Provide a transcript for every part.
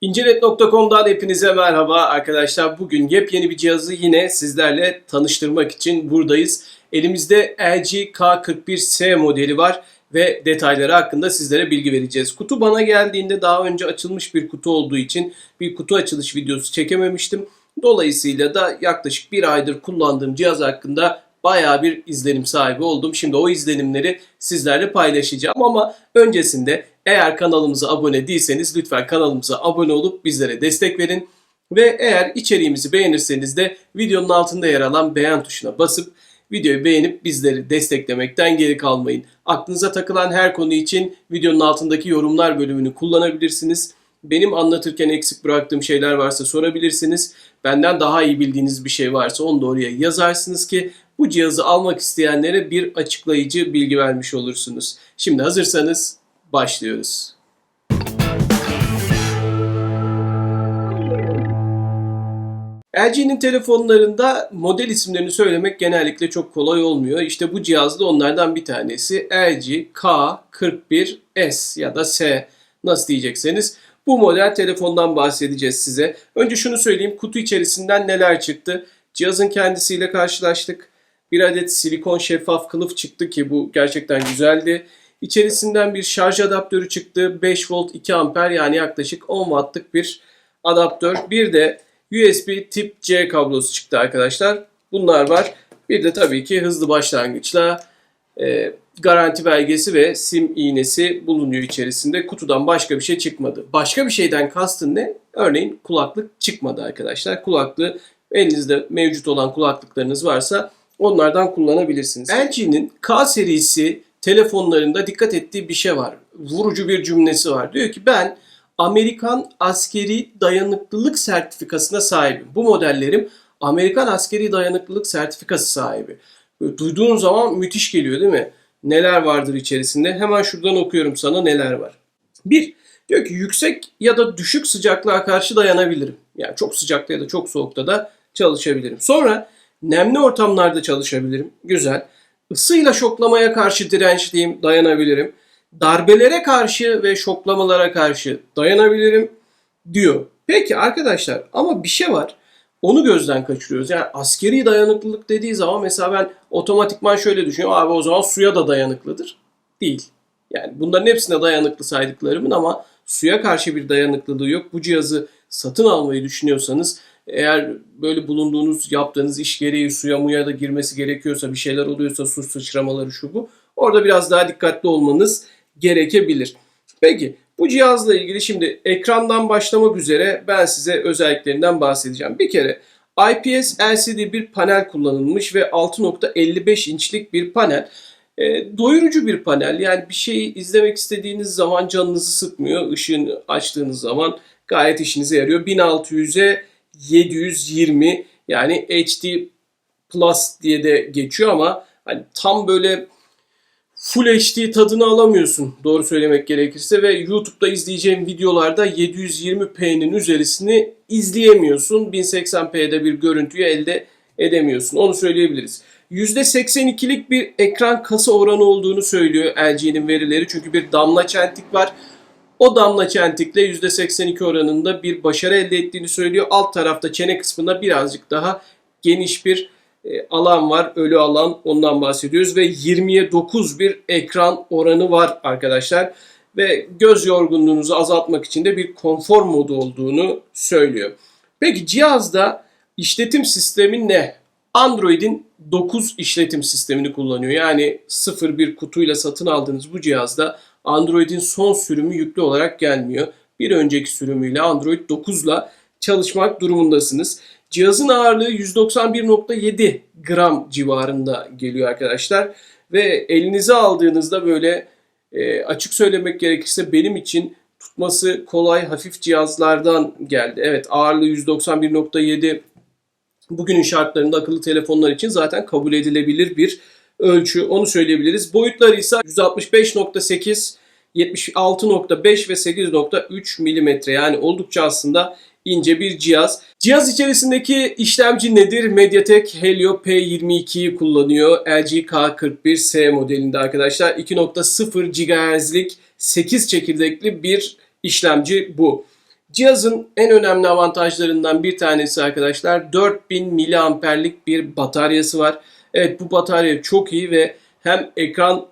İncenet.com'dan hepinize merhaba arkadaşlar. Bugün yepyeni bir cihazı yine sizlerle tanıştırmak için buradayız. Elimizde LG K41S modeli var ve detayları hakkında sizlere bilgi vereceğiz. Kutu bana geldiğinde daha önce açılmış bir kutu olduğu için bir kutu açılış videosu çekememiştim. Dolayısıyla da yaklaşık bir aydır kullandığım cihaz hakkında bayağı bir izlenim sahibi oldum. Şimdi o izlenimleri sizlerle paylaşacağım ama öncesinde eğer kanalımıza abone değilseniz lütfen kanalımıza abone olup bizlere destek verin. Ve eğer içeriğimizi beğenirseniz de videonun altında yer alan beğen tuşuna basıp videoyu beğenip bizleri desteklemekten geri kalmayın. Aklınıza takılan her konu için videonun altındaki yorumlar bölümünü kullanabilirsiniz. Benim anlatırken eksik bıraktığım şeyler varsa sorabilirsiniz. Benden daha iyi bildiğiniz bir şey varsa onu da oraya yazarsınız ki bu cihazı almak isteyenlere bir açıklayıcı bilgi vermiş olursunuz. Şimdi hazırsanız başlıyoruz. LG'nin telefonlarında model isimlerini söylemek genellikle çok kolay olmuyor. İşte bu cihaz da onlardan bir tanesi LG K41S ya da S nasıl diyecekseniz. Bu model telefondan bahsedeceğiz size. Önce şunu söyleyeyim kutu içerisinden neler çıktı. Cihazın kendisiyle karşılaştık. Bir adet silikon şeffaf kılıf çıktı ki bu gerçekten güzeldi. İçerisinden bir şarj adaptörü çıktı. 5 volt 2 amper yani yaklaşık 10 wattlık bir adaptör. Bir de USB tip C kablosu çıktı arkadaşlar. Bunlar var. Bir de tabii ki hızlı başlangıçla e, garanti belgesi ve sim iğnesi bulunuyor içerisinde. Kutudan başka bir şey çıkmadı. Başka bir şeyden kastın ne? Örneğin kulaklık çıkmadı arkadaşlar. Kulaklığı elinizde mevcut olan kulaklıklarınız varsa onlardan kullanabilirsiniz. LG'nin K serisi telefonlarında dikkat ettiği bir şey var. Vurucu bir cümlesi var. Diyor ki ben Amerikan askeri dayanıklılık sertifikasına sahibim. Bu modellerim Amerikan askeri dayanıklılık sertifikası sahibi. Böyle duyduğun zaman müthiş geliyor değil mi? Neler vardır içerisinde? Hemen şuradan okuyorum sana neler var. Bir, diyor ki yüksek ya da düşük sıcaklığa karşı dayanabilirim. Yani çok sıcakta ya da çok soğukta da çalışabilirim. Sonra nemli ortamlarda çalışabilirim. Güzel. Isıyla şoklamaya karşı dirençliyim, dayanabilirim. Darbelere karşı ve şoklamalara karşı dayanabilirim diyor. Peki arkadaşlar ama bir şey var. Onu gözden kaçırıyoruz. Yani askeri dayanıklılık dediği zaman mesela ben otomatikman şöyle düşünüyorum. Abi o zaman suya da dayanıklıdır. Değil. Yani bunların hepsine dayanıklı saydıklarımın ama suya karşı bir dayanıklılığı yok. Bu cihazı satın almayı düşünüyorsanız eğer böyle bulunduğunuz yaptığınız iş gereği suya muya da girmesi gerekiyorsa bir şeyler oluyorsa su sıçramaları şu bu. Orada biraz daha dikkatli olmanız gerekebilir. Peki bu cihazla ilgili şimdi ekrandan başlamak üzere ben size özelliklerinden bahsedeceğim. Bir kere IPS LCD bir panel kullanılmış ve 6.55 inçlik bir panel. E, doyurucu bir panel yani bir şeyi izlemek istediğiniz zaman canınızı sıkmıyor. Işığını açtığınız zaman gayet işinize yarıyor. 1600'e 720 yani HD Plus diye de geçiyor ama hani tam böyle Full HD tadını alamıyorsun doğru söylemek gerekirse ve YouTube'da izleyeceğim videolarda 720p'nin üzerisini izleyemiyorsun. 1080p'de bir görüntüyü elde edemiyorsun. Onu söyleyebiliriz. %82'lik bir ekran kasa oranı olduğunu söylüyor LG'nin verileri. Çünkü bir damla çentik var. O damla çentikle %82 oranında bir başarı elde ettiğini söylüyor. Alt tarafta çene kısmında birazcık daha geniş bir e, alan var. Ölü alan ondan bahsediyoruz ve 20'ye 9 bir ekran oranı var arkadaşlar. Ve göz yorgunluğunuzu azaltmak için de bir konfor modu olduğunu söylüyor. Peki cihazda işletim sistemi ne? Android'in 9 işletim sistemini kullanıyor. Yani 0 bir kutuyla satın aldığınız bu cihazda Android'in son sürümü yüklü olarak gelmiyor. Bir önceki sürümüyle Android 9 ile çalışmak durumundasınız. Cihazın ağırlığı 191.7 gram civarında geliyor arkadaşlar. Ve elinize aldığınızda böyle e, açık söylemek gerekirse benim için tutması kolay hafif cihazlardan geldi. Evet ağırlığı 191.7 bugünün şartlarında akıllı telefonlar için zaten kabul edilebilir bir ölçü. Onu söyleyebiliriz. Boyutları ise 165.8 76.5 ve 8.3 mm yani oldukça aslında ince bir cihaz. Cihaz içerisindeki işlemci nedir? MediaTek Helio P22'yi kullanıyor. LG K41S modelinde arkadaşlar. 2.0 GHz'lik 8 çekirdekli bir işlemci bu. Cihazın en önemli avantajlarından bir tanesi arkadaşlar 4000 miliamperlik bir bataryası var. Evet bu batarya çok iyi ve hem ekran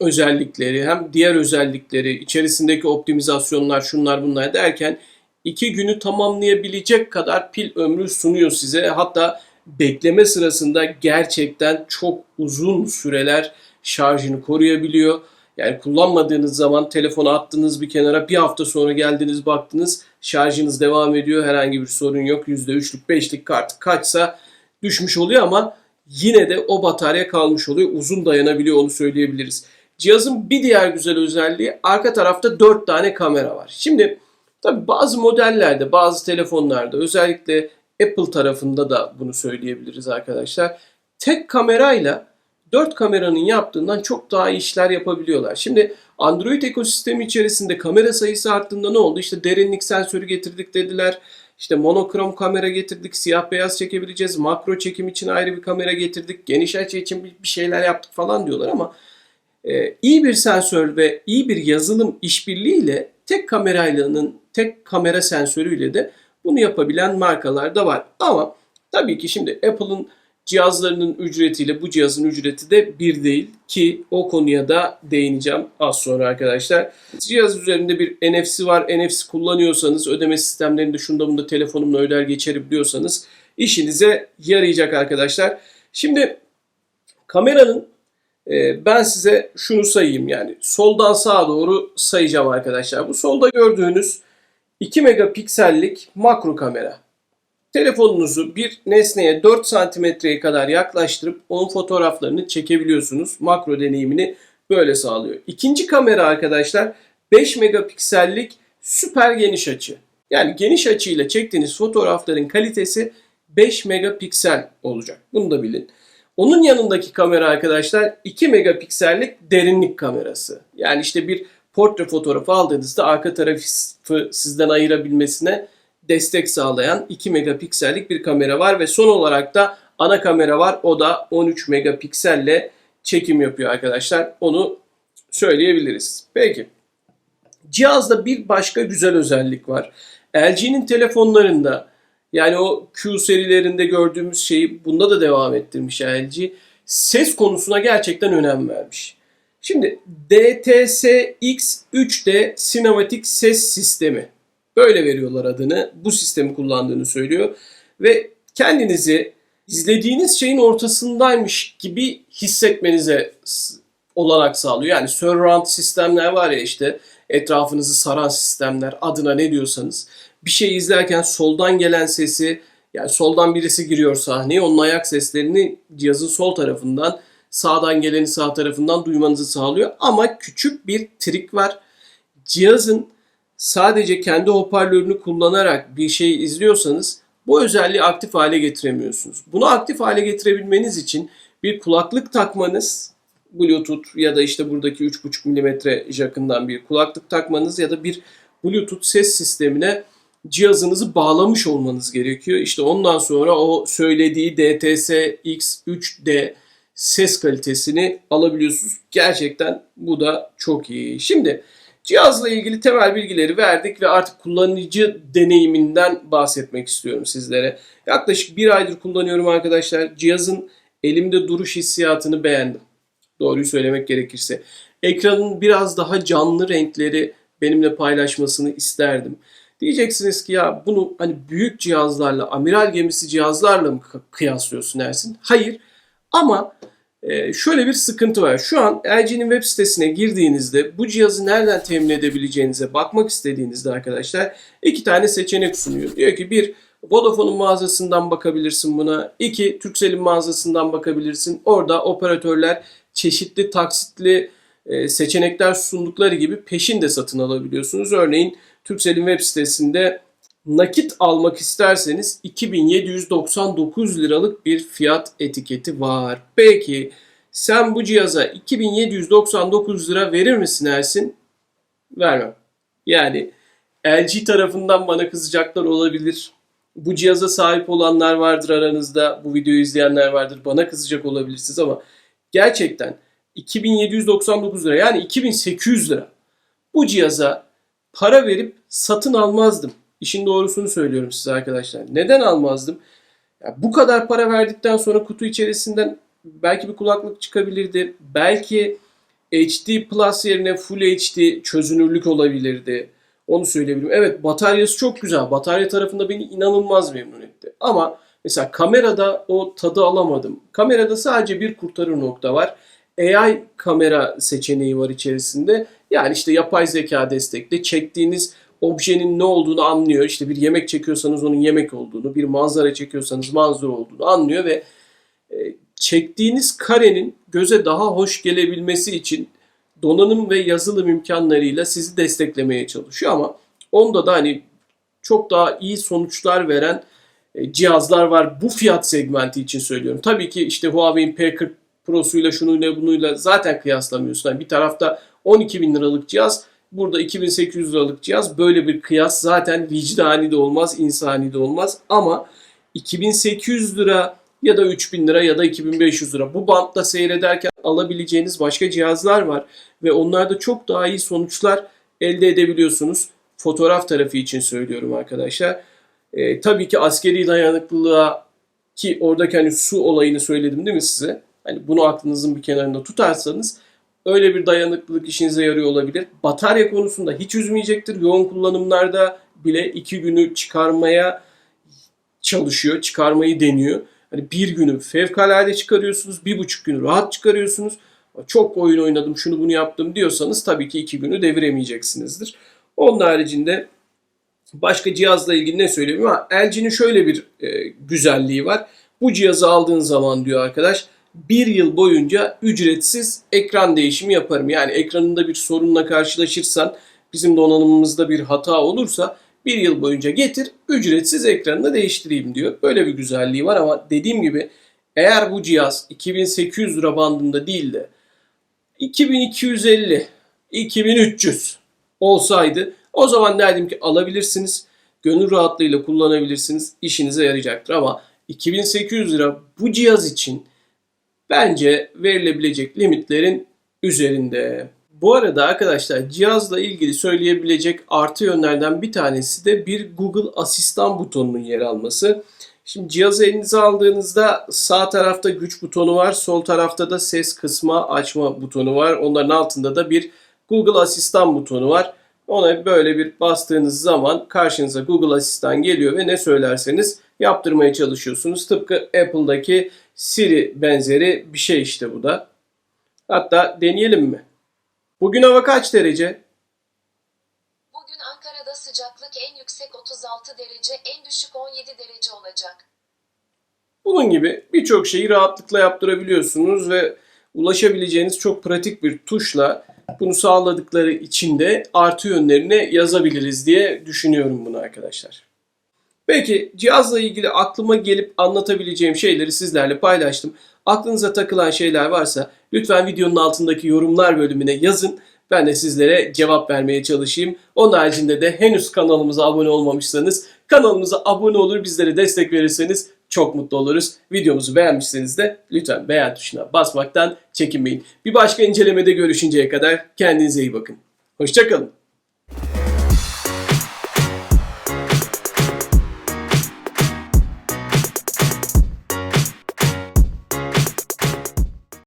özellikleri hem diğer özellikleri içerisindeki optimizasyonlar şunlar bunlar derken iki günü tamamlayabilecek kadar pil ömrü sunuyor size. Hatta bekleme sırasında gerçekten çok uzun süreler şarjını koruyabiliyor. Yani kullanmadığınız zaman telefonu attınız bir kenara bir hafta sonra geldiniz baktınız şarjınız devam ediyor. Herhangi bir sorun yok. %3'lük 5'lik kart kaçsa düşmüş oluyor ama yine de o batarya kalmış oluyor. Uzun dayanabiliyor onu söyleyebiliriz. Cihazın bir diğer güzel özelliği arka tarafta 4 tane kamera var. Şimdi tabi bazı modellerde bazı telefonlarda özellikle Apple tarafında da bunu söyleyebiliriz arkadaşlar. Tek kamerayla 4 kameranın yaptığından çok daha iyi işler yapabiliyorlar. Şimdi Android ekosistemi içerisinde kamera sayısı arttığında ne oldu? İşte derinlik sensörü getirdik dediler. İşte monokrom kamera getirdik, siyah beyaz çekebileceğiz, makro çekim için ayrı bir kamera getirdik, geniş açı için bir şeyler yaptık falan diyorlar ama e, iyi bir sensör ve iyi bir yazılım işbirliğiyle tek kameraylanın tek kamera sensörüyle de bunu yapabilen markalar da var. Ama tabii ki şimdi Apple'ın cihazlarının ücretiyle bu cihazın ücreti de bir değil ki o konuya da değineceğim az sonra arkadaşlar. Cihaz üzerinde bir NFC var. NFC kullanıyorsanız ödeme sistemlerinde şunda bunda telefonumla öder geçerim diyorsanız işinize yarayacak arkadaşlar. Şimdi kameranın e, ben size şunu sayayım yani soldan sağa doğru sayacağım arkadaşlar. Bu solda gördüğünüz 2 megapiksellik makro kamera. Telefonunuzu bir nesneye 4 santimetreye kadar yaklaştırıp onun fotoğraflarını çekebiliyorsunuz. Makro deneyimini böyle sağlıyor. İkinci kamera arkadaşlar 5 megapiksellik süper geniş açı. Yani geniş açıyla çektiğiniz fotoğrafların kalitesi 5 megapiksel olacak. Bunu da bilin. Onun yanındaki kamera arkadaşlar 2 megapiksellik derinlik kamerası. Yani işte bir portre fotoğrafı aldığınızda arka tarafı sizden ayırabilmesine destek sağlayan 2 megapiksellik bir kamera var ve son olarak da ana kamera var. O da 13 megapikselle çekim yapıyor arkadaşlar. Onu söyleyebiliriz. Peki. Cihazda bir başka güzel özellik var. LG'nin telefonlarında yani o Q serilerinde gördüğümüz şeyi bunda da devam ettirmiş LG. Ses konusuna gerçekten önem vermiş. Şimdi DTS-X3D sinematik ses sistemi. Böyle veriyorlar adını. Bu sistemi kullandığını söylüyor. Ve kendinizi izlediğiniz şeyin ortasındaymış gibi hissetmenize olanak sağlıyor. Yani surround sistemler var ya işte etrafınızı saran sistemler adına ne diyorsanız bir şey izlerken soldan gelen sesi yani soldan birisi giriyor sahneye onun ayak seslerini cihazın sol tarafından sağdan geleni sağ tarafından duymanızı sağlıyor. Ama küçük bir trik var. Cihazın sadece kendi hoparlörünü kullanarak bir şey izliyorsanız bu özelliği aktif hale getiremiyorsunuz. Bunu aktif hale getirebilmeniz için bir kulaklık takmanız Bluetooth ya da işte buradaki 3.5 mm jackından bir kulaklık takmanız ya da bir Bluetooth ses sistemine cihazınızı bağlamış olmanız gerekiyor. İşte ondan sonra o söylediği DTS X3D ses kalitesini alabiliyorsunuz. Gerçekten bu da çok iyi. Şimdi cihazla ilgili temel bilgileri verdik ve artık kullanıcı deneyiminden bahsetmek istiyorum sizlere. Yaklaşık bir aydır kullanıyorum arkadaşlar. Cihazın elimde duruş hissiyatını beğendim. Doğruyu söylemek gerekirse. Ekranın biraz daha canlı renkleri benimle paylaşmasını isterdim. Diyeceksiniz ki ya bunu hani büyük cihazlarla, amiral gemisi cihazlarla mı kıyaslıyorsun Ersin? Hayır. Ama e, şöyle bir sıkıntı var. Şu an LG'nin web sitesine girdiğinizde bu cihazı nereden temin edebileceğinize bakmak istediğinizde arkadaşlar iki tane seçenek sunuyor. Diyor ki bir Vodafone'un mağazasından bakabilirsin buna. İki Turkcell'in mağazasından bakabilirsin. Orada operatörler çeşitli taksitli e, seçenekler sundukları gibi peşin de satın alabiliyorsunuz. Örneğin Turkcell'in web sitesinde nakit almak isterseniz 2799 liralık bir fiyat etiketi var. Peki sen bu cihaza 2799 lira verir misin Ersin? Vermem. Yani LG tarafından bana kızacaklar olabilir. Bu cihaza sahip olanlar vardır aranızda. Bu videoyu izleyenler vardır. Bana kızacak olabilirsiniz ama gerçekten 2799 lira yani 2800 lira bu cihaza para verip satın almazdım. İşin doğrusunu söylüyorum size arkadaşlar. Neden almazdım? Ya bu kadar para verdikten sonra kutu içerisinden belki bir kulaklık çıkabilirdi. Belki HD Plus yerine Full HD çözünürlük olabilirdi. Onu söyleyebilirim. Evet bataryası çok güzel. Batarya tarafında beni inanılmaz memnun etti. Ama mesela kamerada o tadı alamadım. Kamerada sadece bir kurtarı nokta var. AI kamera seçeneği var içerisinde. Yani işte yapay zeka destekli. Çektiğiniz objenin ne olduğunu anlıyor. İşte bir yemek çekiyorsanız onun yemek olduğunu, bir manzara çekiyorsanız manzara olduğunu anlıyor ve e, çektiğiniz karenin göze daha hoş gelebilmesi için donanım ve yazılım imkanlarıyla sizi desteklemeye çalışıyor ama onda da hani çok daha iyi sonuçlar veren e, cihazlar var. Bu fiyat segmenti için söylüyorum. Tabii ki işte Huawei'in P40 Pro'suyla şunuyla bunuyla zaten kıyaslamıyorsun. Yani bir tarafta 12 bin liralık cihaz, burada 2800 liralık cihaz. Böyle bir kıyas zaten vicdani de olmaz, insani de olmaz. Ama 2800 lira ya da 3000 lira ya da 2500 lira bu bantta seyrederken alabileceğiniz başka cihazlar var. Ve onlarda çok daha iyi sonuçlar elde edebiliyorsunuz. Fotoğraf tarafı için söylüyorum arkadaşlar. E, tabii ki askeri dayanıklılığa ki oradaki hani su olayını söyledim değil mi size? Hani bunu aklınızın bir kenarında tutarsanız öyle bir dayanıklılık işinize yarıyor olabilir. Batarya konusunda hiç üzmeyecektir. Yoğun kullanımlarda bile iki günü çıkarmaya çalışıyor, çıkarmayı deniyor. Hani bir günü fevkalade çıkarıyorsunuz, bir buçuk günü rahat çıkarıyorsunuz. Çok oyun oynadım, şunu bunu yaptım diyorsanız tabii ki iki günü deviremeyeceksinizdir. Onun haricinde başka cihazla ilgili ne söyleyeyim ama LG'nin şöyle bir e, güzelliği var. Bu cihazı aldığın zaman diyor arkadaş bir yıl boyunca ücretsiz ekran değişimi yaparım. Yani ekranında bir sorunla karşılaşırsan bizim donanımımızda bir hata olursa bir yıl boyunca getir ücretsiz ekranını değiştireyim diyor. Böyle bir güzelliği var ama dediğim gibi eğer bu cihaz 2800 lira bandında değil de 2250, 2300 olsaydı o zaman derdim ki alabilirsiniz. Gönül rahatlığıyla kullanabilirsiniz. işinize yarayacaktır ama 2800 lira bu cihaz için bence verilebilecek limitlerin üzerinde. Bu arada arkadaşlar cihazla ilgili söyleyebilecek artı yönlerden bir tanesi de bir Google Asistan butonunun yer alması. Şimdi cihazı elinize aldığınızda sağ tarafta güç butonu var, sol tarafta da ses kısma açma butonu var. Onların altında da bir Google Asistan butonu var. Ona böyle bir bastığınız zaman karşınıza Google Asistan geliyor ve ne söylerseniz yaptırmaya çalışıyorsunuz. Tıpkı Apple'daki Siri benzeri bir şey işte bu da. Hatta deneyelim mi? Bugün hava kaç derece? Bugün Ankara'da sıcaklık en yüksek 36 derece, en düşük 17 derece olacak. Bunun gibi birçok şeyi rahatlıkla yaptırabiliyorsunuz ve ulaşabileceğiniz çok pratik bir tuşla bunu sağladıkları için de artı yönlerini yazabiliriz diye düşünüyorum bunu arkadaşlar. Peki cihazla ilgili aklıma gelip anlatabileceğim şeyleri sizlerle paylaştım. Aklınıza takılan şeyler varsa lütfen videonun altındaki yorumlar bölümüne yazın. Ben de sizlere cevap vermeye çalışayım. Onun haricinde de henüz kanalımıza abone olmamışsanız kanalımıza abone olur bizlere destek verirseniz çok mutlu oluruz. Videomuzu beğenmişseniz de lütfen beğen tuşuna basmaktan çekinmeyin. Bir başka incelemede görüşünceye kadar kendinize iyi bakın. Hoşçakalın.